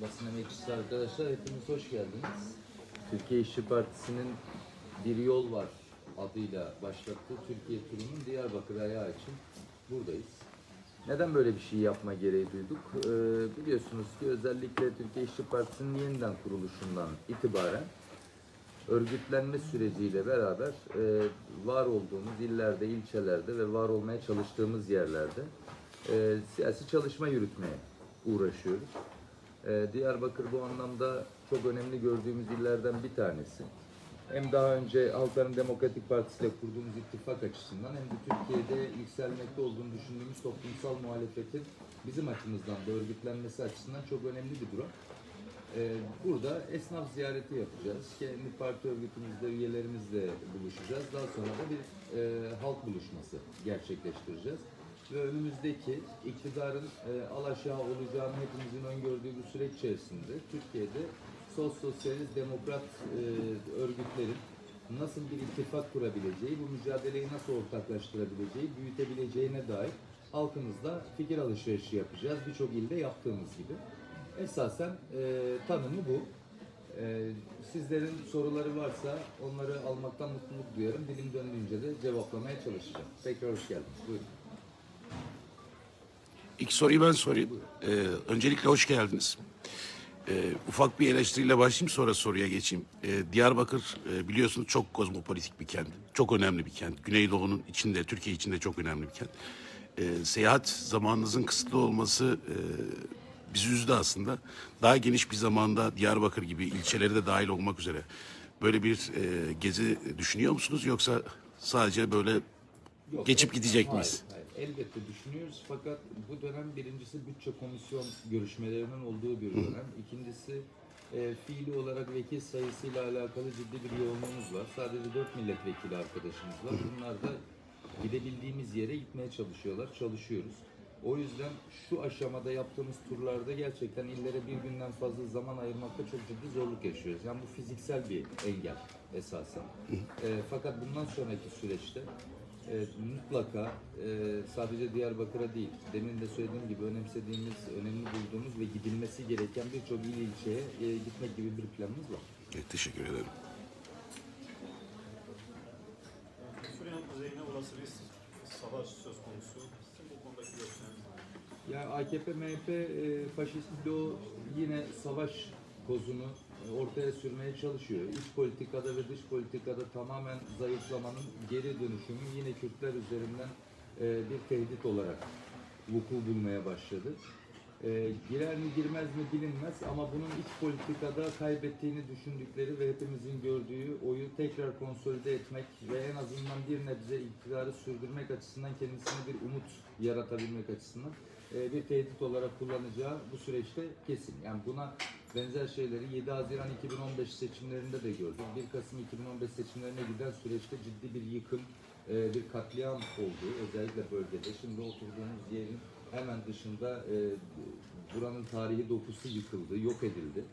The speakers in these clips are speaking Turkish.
basın emekçisi arkadaşlar hepiniz hoş geldiniz. Türkiye İşçi Partisi'nin Bir Yol Var adıyla başlattığı Türkiye turunun Diyarbakır ayağı için buradayız. Neden böyle bir şey yapma gereği duyduk? Ee, biliyorsunuz ki özellikle Türkiye İşçi Partisi'nin yeniden kuruluşundan itibaren örgütlenme süreciyle beraber e, var olduğumuz illerde, ilçelerde ve var olmaya çalıştığımız yerlerde e, siyasi çalışma yürütmeye uğraşıyoruz. E, Diyarbakır bu anlamda çok önemli gördüğümüz illerden bir tanesi. Hem daha önce Halkların Demokratik Partisi ile kurduğumuz ittifak açısından hem de Türkiye'de yükselmekte olduğunu düşündüğümüz toplumsal muhalefetin bizim açımızdan da örgütlenmesi açısından çok önemli bir durum. Ee, burada esnaf ziyareti yapacağız. Kendi parti örgütümüzde üyelerimizle buluşacağız. Daha sonra da bir e, halk buluşması gerçekleştireceğiz. Ve önümüzdeki iktidarın e, alaşağı olacağını hepimizin öngördüğü bu süreç içerisinde Türkiye'de sol sosyalist demokrat e, örgütlerin nasıl bir ittifak kurabileceği, bu mücadeleyi nasıl ortaklaştırabileceği, büyütebileceğine dair halkımızla fikir alışverişi yapacağız. Birçok ilde yaptığımız gibi. Esasen e, tanımı bu. E, sizlerin soruları varsa onları almaktan mutluluk duyarım. Dilim döndüğünce de cevaplamaya çalışacağım. Tekrar hoş geldiniz. Buyurun. İlk soruyu ben sorayım. Ee, öncelikle hoş geldiniz. Ee, ufak bir eleştiriyle başlayayım sonra soruya geçeyim. Ee, Diyarbakır e, biliyorsunuz çok kozmopolitik bir kent. Çok önemli bir kent. Güneydoğu'nun içinde, Türkiye içinde çok önemli bir kent. Ee, seyahat zamanınızın kısıtlı olması e, bizi üzdü aslında. Daha geniş bir zamanda Diyarbakır gibi ilçeleri de dahil olmak üzere böyle bir e, gezi düşünüyor musunuz? Yoksa sadece böyle geçip gidecek miyiz? hayır. Elbette düşünüyoruz fakat bu dönem birincisi bütçe komisyon görüşmelerinin olduğu bir dönem. İkincisi e, fiili olarak vekil sayısıyla alakalı ciddi bir yoğunluğumuz var. Sadece dört milletvekili arkadaşımız var. Bunlar da gidebildiğimiz yere gitmeye çalışıyorlar, çalışıyoruz. O yüzden şu aşamada yaptığımız turlarda gerçekten illere bir günden fazla zaman ayırmakta çok ciddi zorluk yaşıyoruz. Yani bu fiziksel bir engel esasen. E, fakat bundan sonraki süreçte e, mutlaka e, sadece Diyarbakır'a değil, demin de söylediğim gibi önemsediğimiz, önemli bulduğumuz ve gidilmesi gereken birçok il ilçeye e, gitmek gibi bir planımız var. Evet, teşekkür ederim. Suriye'nin kuzeyine olası bir savaş söz konusu. Sizin bu konudaki görüşleriniz? Ya AKP, MHP e, faşist bloğu yine savaş kozunu e, ortaya sürmeye çalışıyor. İç politikada ve dış politikada tamamen zayıflamanın geri dönüşümü yine Kürtler üzerinden e, bir tehdit olarak vuku bulmaya başladı. E, girer mi girmez mi bilinmez ama bunun iç politikada kaybettiğini düşündükleri ve hepimizin gördüğü oyu tekrar konsolide etmek ve en azından bir nebze iktidarı sürdürmek açısından kendisine bir umut yaratabilmek açısından e, bir tehdit olarak kullanacağı bu süreçte kesin. Yani buna benzer şeyleri 7 Haziran 2015 seçimlerinde de gördük. 1 Kasım 2015 seçimlerine giden süreçte ciddi bir yıkım, e, bir katliam oldu özellikle bölgede. Şimdi oturduğumuz yerin hemen dışında e, buranın tarihi dokusu yıkıldı, yok edildi.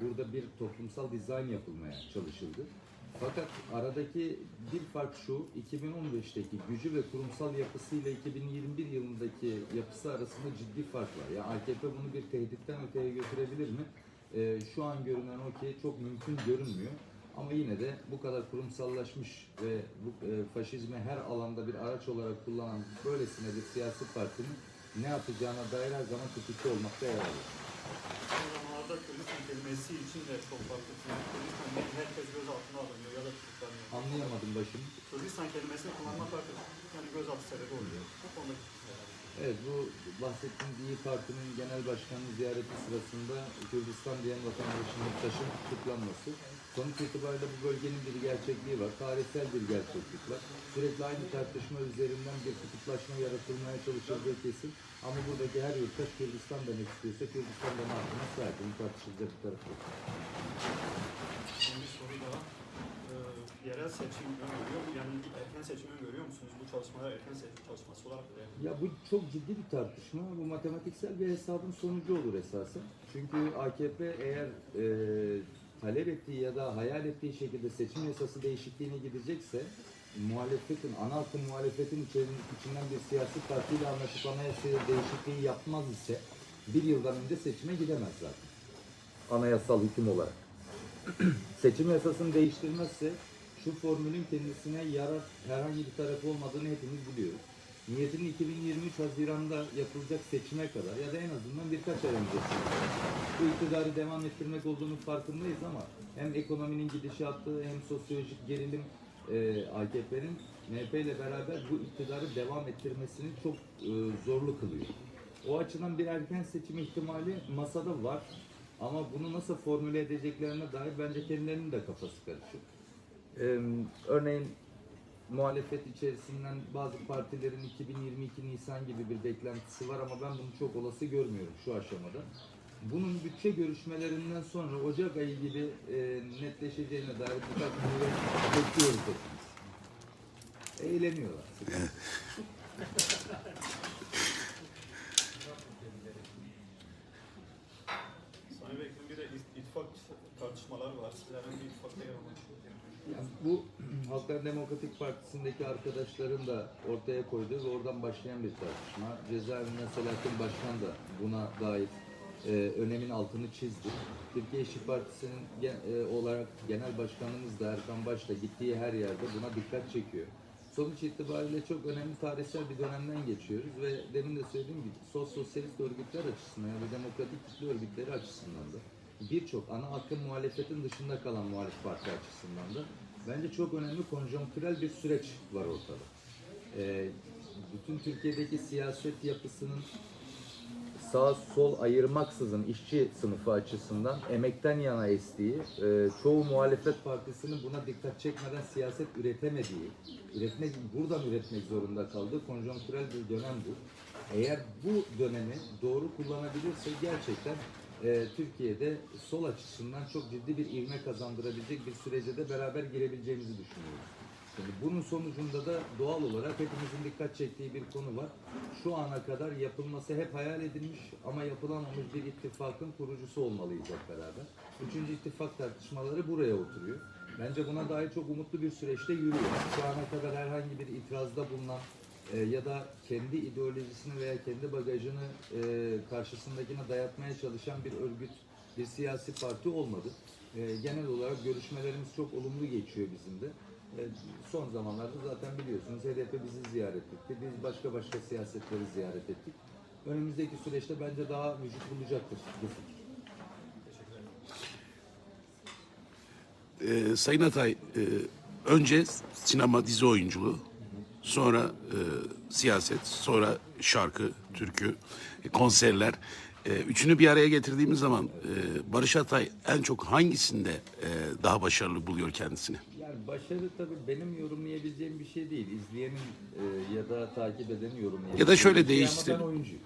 Burada bir toplumsal dizayn yapılmaya çalışıldı. Fakat aradaki bir fark şu, 2015'teki gücü ve kurumsal yapısıyla 2021 yılındaki yapısı arasında ciddi fark var. Yani AKP bunu bir tehditten öteye götürebilir mi? E, şu an görünen o ki çok mümkün görünmüyor. Ama yine de bu kadar kurumsallaşmış ve bu e, faşizmi her alanda bir araç olarak kullanan böylesine bir siyasi partinin ne yapacağına dair her zaman tutuklu olmakta yarar zamanlarda Kürdistan kelimesi için de çok farklı. Yani Kürdistan değil, herkes gözaltına alınıyor ya da tutuklanıyor. Anlayamadım başım. Kürdistan kelimesini kullanmak artık yani gözaltı sebebi oluyor. Bu konuda Evet bu bahsettiğimiz İyi Parti'nin genel başkanı ziyareti sırasında Kürdistan diyen vatandaşın yurttaşın tutuklanması. Sonuç itibariyle bu bölgenin bir gerçekliği var. Tarihsel bir gerçeklik var. Sürekli aynı tartışma üzerinden bir kutuplaşma yaratılmaya çalışıldığı kesin. Ama buradaki her yurttaş Kürdistan demek istiyorsa Kürdistan ne yaptığına sahip. Bunu tartışılacak bir tarafı yok. son bir soru daha. Ee, yerel seçim öngörüyor mu? Yani erken seçim öngörüyor musunuz? Bu çalışmalar erken seçim çalışması olarak değerli. Ya bu çok ciddi bir tartışma. Bu matematiksel bir hesabın sonucu olur esasen. Çünkü AKP eğer e, talep ettiği ya da hayal ettiği şekilde seçim yasası değişikliğine gidecekse muhalefetin, ana akım muhalefetin içinden bir siyasi partiyle anlaşıp anayasa değişikliği yapmaz ise bir yıldan önce seçime gidemez zaten. anayasal hüküm olarak. Seçim yasasını değiştirmezse şu formülün kendisine yarar herhangi bir tarafı olmadığını hepimiz biliyoruz. Niyetinin 2023 Haziran'da yapılacak seçime kadar ya da en azından birkaç ay öncesinde bu iktidarı devam ettirmek olduğunu farkındayız ama hem ekonominin gidişatı hem sosyolojik gerilim e, AKP'nin MHP ile beraber bu iktidarı devam ettirmesini çok e, zorlu kılıyor. O açıdan bir erken seçim ihtimali masada var. Ama bunu nasıl formüle edeceklerine dair bence kendilerinin de kafası karışık. Ee, örneğin muhalefet içerisinden bazı partilerin 2022 Nisan gibi bir beklentisi var ama ben bunu çok olası görmüyorum şu aşamada. Bunun bütçe görüşmelerinden sonra Ocak ayı gibi e, netleşeceğine dair birkaç mühür bekliyoruz hepimiz. Eğleniyorlar. Sayın Vekilim bir de it- ittifak tartışmaları var. Sizlerin bir ittifakta yer almak. Yani bu Halkların Demokratik Partisi'ndeki arkadaşların da ortaya koyduğu ve oradan başlayan bir tartışma. Cezaevinden Selahattin Başkan da buna dair e, önemin altını çizdi. Türkiye İşçi Partisi'nin gen- e, olarak genel başkanımız da Erkan Baş da gittiği her yerde buna dikkat çekiyor. Sonuç itibariyle çok önemli tarihsel bir dönemden geçiyoruz ve demin de söylediğim gibi sos sosyalist örgütler açısından ya da demokratik kitle örgütleri açısından da birçok ana akım muhalefetin dışında kalan muhalif parti açısından da bence çok önemli konjonktürel bir süreç var ortada. Ee, bütün Türkiye'deki siyaset yapısının sağ sol ayırmaksızın işçi sınıfı açısından emekten yana estiği, e, çoğu muhalefet partisinin buna dikkat çekmeden siyaset üretemediği, üretmek buradan üretmek zorunda kaldığı konjonktürel bir dönem bu. Eğer bu dönemi doğru kullanabilirse gerçekten e, Türkiye'de sol açısından çok ciddi bir ivme kazandırabilecek bir sürece de beraber girebileceğimizi düşünüyorum. Şimdi bunun sonucunda da doğal olarak hepimizin dikkat çektiği bir konu var. Şu ana kadar yapılması hep hayal edilmiş ama yapılamamış bir ittifakın kurucusu olmalıyız hep beraber. Üçüncü ittifak tartışmaları buraya oturuyor. Bence buna dair çok umutlu bir süreçte yürüyor. Şu ana kadar herhangi bir itirazda bulunan e, ya da kendi ideolojisini veya kendi bagajını e, karşısındakine dayatmaya çalışan bir örgüt, bir siyasi parti olmadı. E, genel olarak görüşmelerimiz çok olumlu geçiyor bizim de. E, son zamanlarda zaten biliyorsunuz HDP bizi ziyaret etti. Biz başka başka siyasetleri ziyaret ettik. Önümüzdeki süreçte bence daha vücut bulacaktır bu. Ee, Sayın Atay, e, önce sinema dizi oyunculuğu, sonra e, siyaset, sonra şarkı, türkü, e, konserler. E, üçünü bir araya getirdiğimiz zaman e, Barış Atay en çok hangisinde e, daha başarılı buluyor kendisini? Yani başarı tabii benim yorumlayabileceğim bir şey değil. İzleyenin e, ya da takip edenin yorumlayabileceği Ya da şöyle bir şey değiştirelim. Ama ben oyuncuyum.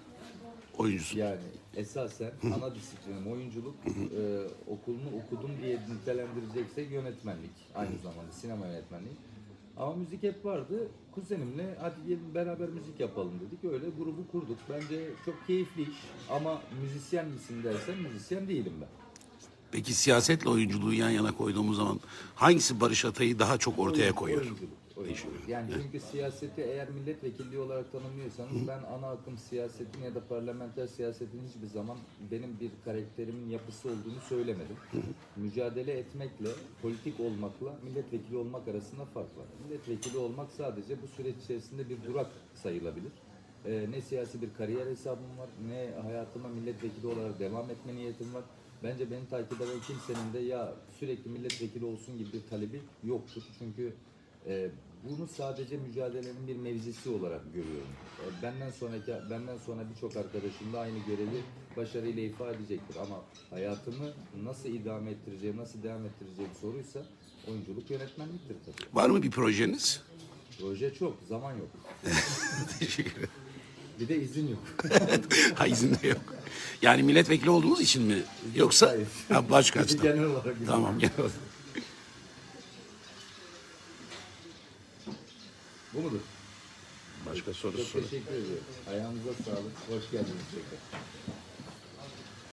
Oyuncusu. Yani esasen ana disiplinim oyunculuk. e, okulunu okudum diye nitelendireceksek yönetmenlik. Aynı zamanda sinema yönetmenliği. Ama müzik hep vardı. Kuzenimle hadi gelin beraber müzik yapalım dedik. Öyle grubu kurduk. Bence çok keyifli iş. Ama müzisyen misin dersen müzisyen değilim ben. Peki siyasetle oyunculuğu yan yana koyduğumuz zaman hangisi Barış Atay'ı daha çok ortaya koyuyor? Oyunculuk. Oyunculuk. Yani çünkü siyaseti eğer milletvekilliği olarak tanımlıyorsanız ben ana akım siyasetin ya da parlamenter siyasetin hiçbir zaman benim bir karakterimin yapısı olduğunu söylemedim. Mücadele etmekle, politik olmakla milletvekili olmak arasında fark var. Milletvekili olmak sadece bu süreç içerisinde bir durak sayılabilir. Ee, ne siyasi bir kariyer hesabım var, ne hayatıma milletvekili olarak devam etme niyetim var. Bence beni takip eden kimsenin de ya sürekli milletvekili olsun gibi bir talebi yoktur. Çünkü e, bunu sadece mücadelenin bir mevzisi olarak görüyorum. E, benden sonraki benden sonra birçok arkadaşım da aynı görevi başarıyla ifade edecektir ama hayatımı nasıl idame ettireceğim, nasıl devam ettireceğim soruysa oyunculuk yönetmenliktir tabii. Var mı bir projeniz? Proje çok, zaman yok. Teşekkür ederim. Bir de izin yok. ha izin de yok. Yani milletvekili olduğunuz için mi? Yoksa Hayır. ha, başka açıdan. Genel olarak Tamam gel. Bu mudur? Başka soru Çok sor. teşekkür ediyorum. Ayağınıza sağlık. Hoş geldiniz tekrar.